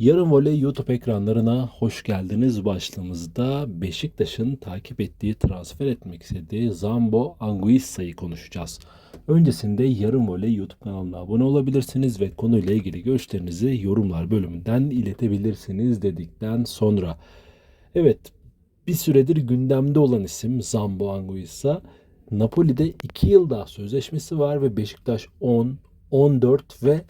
Yarın Voley YouTube ekranlarına hoş geldiniz. Başlığımızda Beşiktaş'ın takip ettiği, transfer etmek istediği Zambo Anguissa'yı konuşacağız. Öncesinde Yarın Voley YouTube kanalına abone olabilirsiniz ve konuyla ilgili görüşlerinizi yorumlar bölümünden iletebilirsiniz dedikten sonra. Evet, bir süredir gündemde olan isim Zambo Anguissa. Napoli'de 2 yıl daha sözleşmesi var ve Beşiktaş 10, 14 ve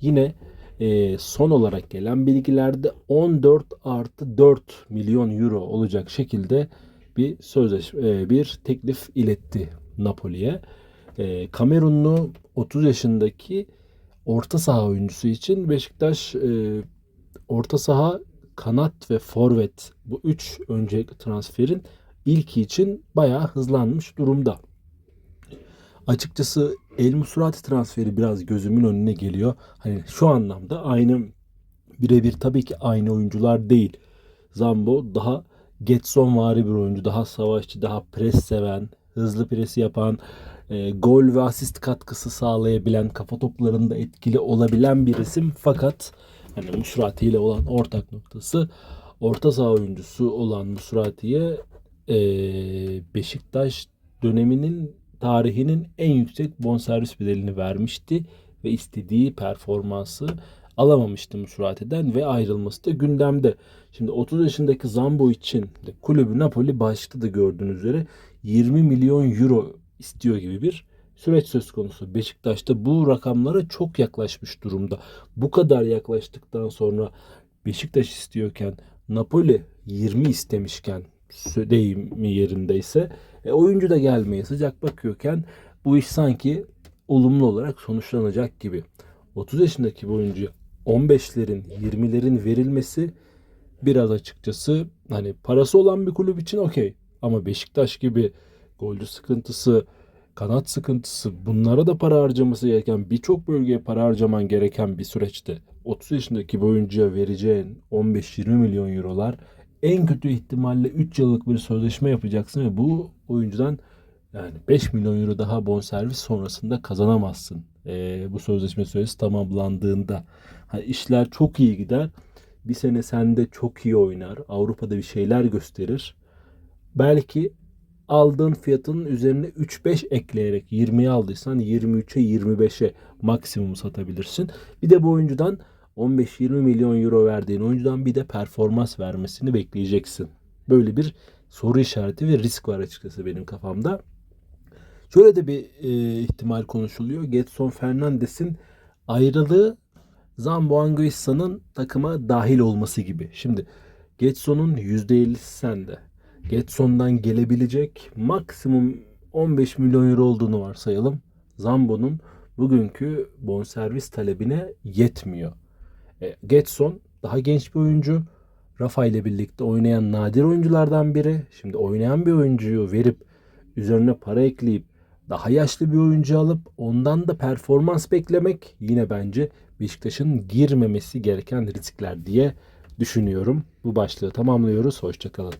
yine e, son olarak gelen bilgilerde 14 artı 4 milyon euro olacak şekilde bir sözleşme, e, bir teklif iletti Napoli'ye. E, Kamerunlu 30 yaşındaki orta saha oyuncusu için Beşiktaş e, orta saha, kanat ve forvet bu üç öncelikli transferin ilki için bayağı hızlanmış durumda. Açıkçası El Musrati transferi biraz gözümün önüne geliyor. Hani şu anlamda aynı birebir tabii ki aynı oyuncular değil. Zambo daha Getson vari bir oyuncu. Daha savaşçı, daha pres seven, hızlı presi yapan, e, gol ve asist katkısı sağlayabilen, kafa toplarında etkili olabilen bir isim. Fakat hani Musrati ile olan ortak noktası orta saha oyuncusu olan Musrati'ye e, Beşiktaş döneminin tarihinin en yüksek bonservis bedelini vermişti ve istediği performansı alamamıştı Musrati'den ve ayrılması da gündemde. Şimdi 30 yaşındaki Zambo için kulübü Napoli başta da gördüğünüz üzere 20 milyon euro istiyor gibi bir süreç söz konusu. Beşiktaş'ta bu rakamlara çok yaklaşmış durumda. Bu kadar yaklaştıktan sonra Beşiktaş istiyorken Napoli 20 istemişken deyimi yerindeyse e, oyuncu da gelmeye sıcak bakıyorken bu iş sanki olumlu olarak sonuçlanacak gibi. 30 yaşındaki bu oyuncuya 15'lerin 20'lerin verilmesi biraz açıkçası hani parası olan bir kulüp için okey. Ama Beşiktaş gibi golcü sıkıntısı, kanat sıkıntısı bunlara da para harcaması gereken birçok bölgeye para harcaman gereken bir süreçte 30 yaşındaki bir oyuncuya vereceğin 15-20 milyon eurolar en kötü ihtimalle 3 yıllık bir sözleşme yapacaksın ve bu oyuncudan yani 5 milyon euro daha bonservis sonrasında kazanamazsın. Ee, bu sözleşme süresi tamamlandığında. Hani işler çok iyi gider. Bir sene sende çok iyi oynar. Avrupa'da bir şeyler gösterir. Belki aldığın fiyatının üzerine 3-5 ekleyerek 20'ye aldıysan 23'e 25'e maksimum satabilirsin. Bir de bu oyuncudan 15-20 milyon euro verdiğin oyuncudan bir de performans vermesini bekleyeceksin. Böyle bir soru işareti ve risk var açıkçası benim kafamda. Şöyle de bir e, ihtimal konuşuluyor. Getson Fernandes'in ayrılığı Zambo Anguissa'nın takıma dahil olması gibi. Şimdi Getson'un %50'si sende. Getson'dan gelebilecek maksimum 15 milyon euro olduğunu varsayalım. Zambo'nun bugünkü bonservis talebine yetmiyor. E, Getson daha genç bir oyuncu. Rafa ile birlikte oynayan nadir oyunculardan biri. Şimdi oynayan bir oyuncuyu verip üzerine para ekleyip daha yaşlı bir oyuncu alıp ondan da performans beklemek yine bence Beşiktaş'ın girmemesi gereken riskler diye düşünüyorum. Bu başlığı tamamlıyoruz. Hoşçakalın.